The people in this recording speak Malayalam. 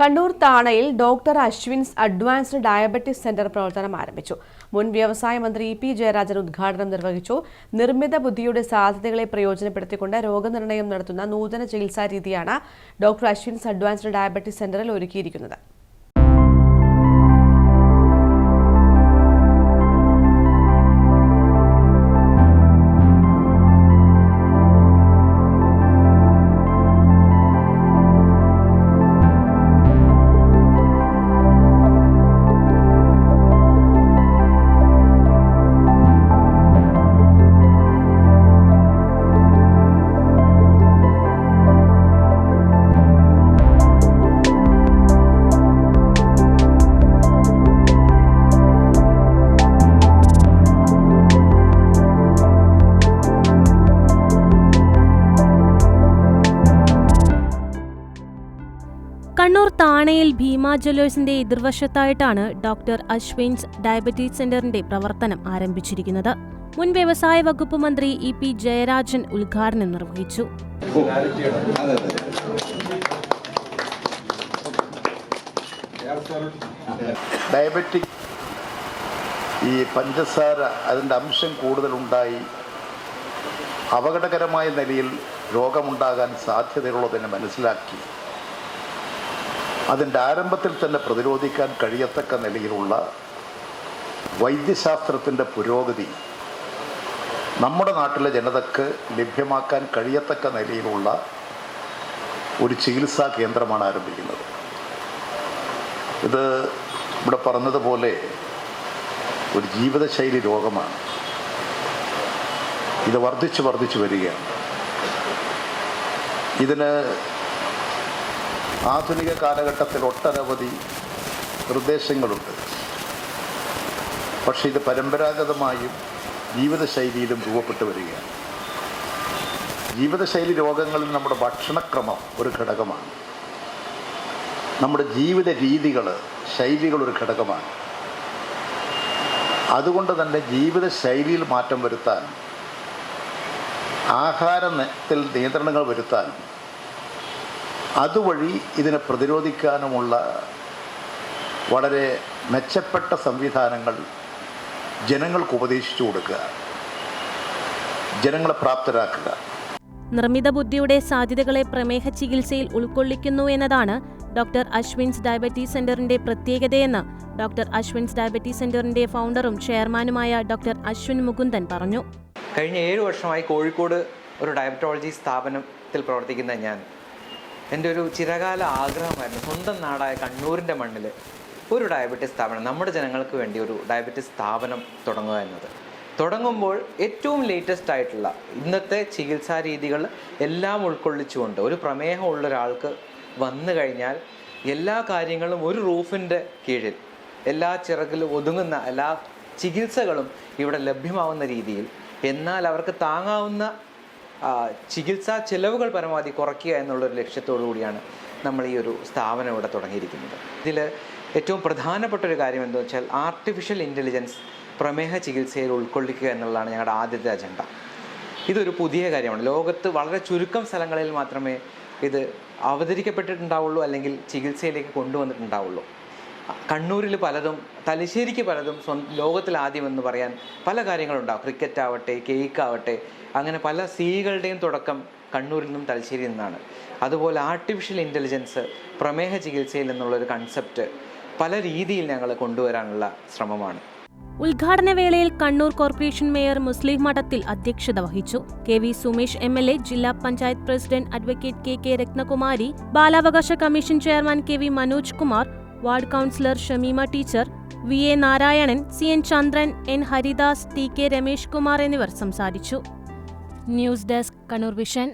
Kannur താണയിൽ doctor Ashwin's advanced diabetes centre പ്രവർത്തനം ആരംഭിച്ചു. മുൻ വ്യവസായ മന്ത്രി ഇ പി ജയരാജൻ ഉദ്ഘാടനം നിർവഹിച്ചു. നിർമ്മിത ബുദ്ധിയുടെ സാധ്യതകളെ പ്രയോജനപ്പെടുത്തിക്കൊണ്ട് രോഗനിർണയം നടത്തുന്ന നൂതന ചികിത്സാ രീതിയാണ് ഡോക്ടർ അശ്വിൻസ് അഡ്വാൻസ്ഡ് ഡയബറ്റിസ് സെന്ററിൽ ഒരുക്കിയിരിക്കുന്നത്. കണ്ണൂർ താണയിൽ ഭീമ ജ്വല്ലേഴ്സിന്റെ എതിർവശത്തായിട്ടാണ് ഡോക്ടർ അശ്വിൻസ് ഡയബറ്റീസ് സെന്ററിന്റെ പ്രവർത്തനം ആരംഭിച്ചിരിക്കുന്നത്. മുൻ വ്യവസായ വകുപ്പ് മന്ത്രി ഇ പി ജയരാജൻ ഉദ്ഘാടനം നിർവഹിച്ചു. ഡയബറ്റിക് ഈ പഞ്ചസാര അതിന്റെ അംശം കൂടുതലുണ്ടായി അപകടകരമായ നിലയിൽ രോഗമുണ്ടാകാൻ സാധ്യതയുള്ളതിനെ മനസ്സിലാക്കി. അതിന്റെ ആരംഭത്തിൽ തന്നെ പ്രതിരോധിക്കാൻ കഴിയത്തക്ക നിലയിലുള്ള വൈദ്യശാസ്ത്രത്തിന്റെ പുരോഗതി നമ്മുടെ നാട്ടിലെ ജനതക്ക് ലഭ്യമാക്കാൻ കഴിയത്തക്ക നിലയിലുള്ള ഒരു ചികിത്സാ കേന്ദ്രമാണ് ആരംഭിക്കുന്നത്. ഇത് ഇവിടെ പറഞ്ഞതുപോലെ ഒരു ജീവിതശൈലി രോഗമാണ്. ഇത് വർദ്ധിച്ച് വർദ്ധിച്ചു വരികയാണ്. ഇതിന് ആധുനിക കാലഘട്ടത്തിൽ ഒട്ടനവധി നിർദ്ദേശങ്ങളുണ്ട്. പക്ഷേ ഇത് പരമ്പരാഗതമായും ജീവിതശൈലിയിലും രൂപപ്പെട്ടു വരികയാണ്. ജീവിതശൈലി രോഗങ്ങളിൽ നമ്മുടെ ഭക്ഷണക്രമം ഒരു ഘടകമാണ്. നമ്മുടെ ജീവിത രീതികൾ ശൈലികൾ ഒരു ഘടകമാണ്. അതുകൊണ്ട് തന്നെ ജീവിത ശൈലിയിൽ മാറ്റം വരുത്താൻ ആഹാരത്തിൽ നിയന്ത്രണങ്ങൾ വരുത്താൻ അതുവഴി ഇതിനെ പ്രതിരോധിക്കാനുമുള്ള വളരെ മെച്ചപ്പെട്ട സംവിധാനങ്ങൾ ജനങ്ങൾക്ക് ഉപദേശിച്ചു കൊടുക്കുക. ജനങ്ങളെ പ്രാപ്തരാക്കുക. നിർമ്മിത ബുദ്ധിയുടെ സാധ്യതകളെ പ്രമേഹ ചികിത്സയിൽ ഉൾക്കൊള്ളിക്കുന്നു എന്നതാണ് ഡോക്ടർ അശ്വിൻസ് ഡയബറ്റീസ് സെന്ററിന്റെ പ്രത്യേകതയെന്ന് ഡോക്ടർ അശ്വിൻസ് ഡയബറ്റീസ് സെന്ററിന്റെ ഫൗണ്ടറും ചെയർമാനുമായ ഡോക്ടർ അശ്വിൻ മുകുന്ദൻ പറഞ്ഞു. കഴിഞ്ഞ ഏഴ് വർഷമായി കോഴിക്കോട് ഒരു ഡയബറ്റോളജി സ്ഥാപനത്തിൽ പ്രവർത്തിക്കുന്ന ഞാൻ എന്റെ ഒരു ചിരകാല ആഗ്രഹമായിരുന്നു. സ്വന്തം നാടായ കണ്ണൂരിന്റെ മണ്ണിൽ ഒരു ഡയബറ്റിസ് സ്ഥാപനം നമ്മുടെ ജനങ്ങൾക്ക് വേണ്ടി ഒരു ഡയബറ്റിസ് സ്ഥാപനം തുടങ്ങുക എന്നത്. തുടങ്ങുമ്പോൾ ഏറ്റവും ലേറ്റസ്റ്റ് ആയിട്ടുള്ള ഇന്നത്തെ ചികിത്സാ രീതികൾ എല്ലാം ഉൾക്കൊള്ളിച്ചുകൊണ്ട് ഒരു പ്രമേഹമുള്ള ഒരാൾക്ക് വന്നു കഴിഞ്ഞാൽ എല്ലാ കാര്യങ്ങളും ഒരു റൂഫിന്റെ കീഴിൽ എല്ലാ ചിറകിലും ഒതുങ്ങുന്ന എല്ലാ ചികിത്സകളും ഇവിടെ ലഭ്യമാവുന്ന രീതിയിൽ എന്നാൽ അവർക്ക് താങ്ങാവുന്ന ചികിത്സാ ചെലവുകൾ പരമാവധി കുറയ്ക്കുക എന്നുള്ളൊരു ലക്ഷ്യത്തോടു കൂടിയാണ് നമ്മൾ ഈ ഒരു സ്ഥാപനം ഇവിടെ തുടങ്ങിയിരിക്കുന്നത്. ഇതിൽ ഏറ്റവും പ്രധാനപ്പെട്ട ഒരു കാര്യം എന്താ വെച്ചാൽ ആർട്ടിഫിഷ്യൽ ഇന്റലിജൻസ് പ്രമേഹ ചികിത്സയിൽ ഉൾക്കൊള്ളിക്കുക എന്നുള്ളതാണ് ഞങ്ങളുടെ ആദ്യത്തെ അജണ്ട ഇതൊരു പുതിയ കാര്യമാണ്. ലോകത്ത് വളരെ ചുരുക്കം സ്ഥലങ്ങളിൽ മാത്രമേ ഇത് അവതരിക്കപ്പെട്ടിട്ടുണ്ടാവുള്ളൂ അല്ലെങ്കിൽ ചികിത്സയിലേക്ക് കൊണ്ടുവന്നിട്ടുണ്ടാവുള്ളൂ. കണ്ണൂരിൽ പലതും തലശ്ശേരിക്ക് പലതും ലോകത്തിൽ ആദ്യം എന്ന് പറയാൻ പല കാര്യങ്ങളുണ്ടാവും. ക്രിക്കറ്റ് ആവട്ടെ കേക്ക് ആവട്ടെ അങ്ങനെ പല സീകളുടെയും തുടക്കം കണ്ണൂരിൽ നിന്നും തലശ്ശേരിയിൽ നിന്നാണ്. അതുപോലെ ആർട്ടിഫിഷ്യൽ ഇന്റലിജൻസ് പ്രമേഹ ചികിത്സയിൽ നിന്നുള്ളൊരു കൺസെപ്റ്റ് പല രീതിയിൽ ഞങ്ങൾ കൊണ്ടുവരാനുള്ള ശ്രമമാണ്. ഉദ്ഘാടന വേളയിൽ കണ്ണൂർ കോർപ്പറേഷൻ മേയർ മുസ്ലിം മഠത്തിൽ അധ്യക്ഷത വഹിച്ചു. K V Sumesh M L A ജില്ലാ panchayat president advocate K K Rathnakumari ബാലാവകാശ commission chairman K V Manoj Kumar ward councillor Shameema teacher V A Narayanan C N Chandran N Haridas T K Ramesh Kumar എന്നിവർ സംസാരിച്ചു. News desk Kannur vision.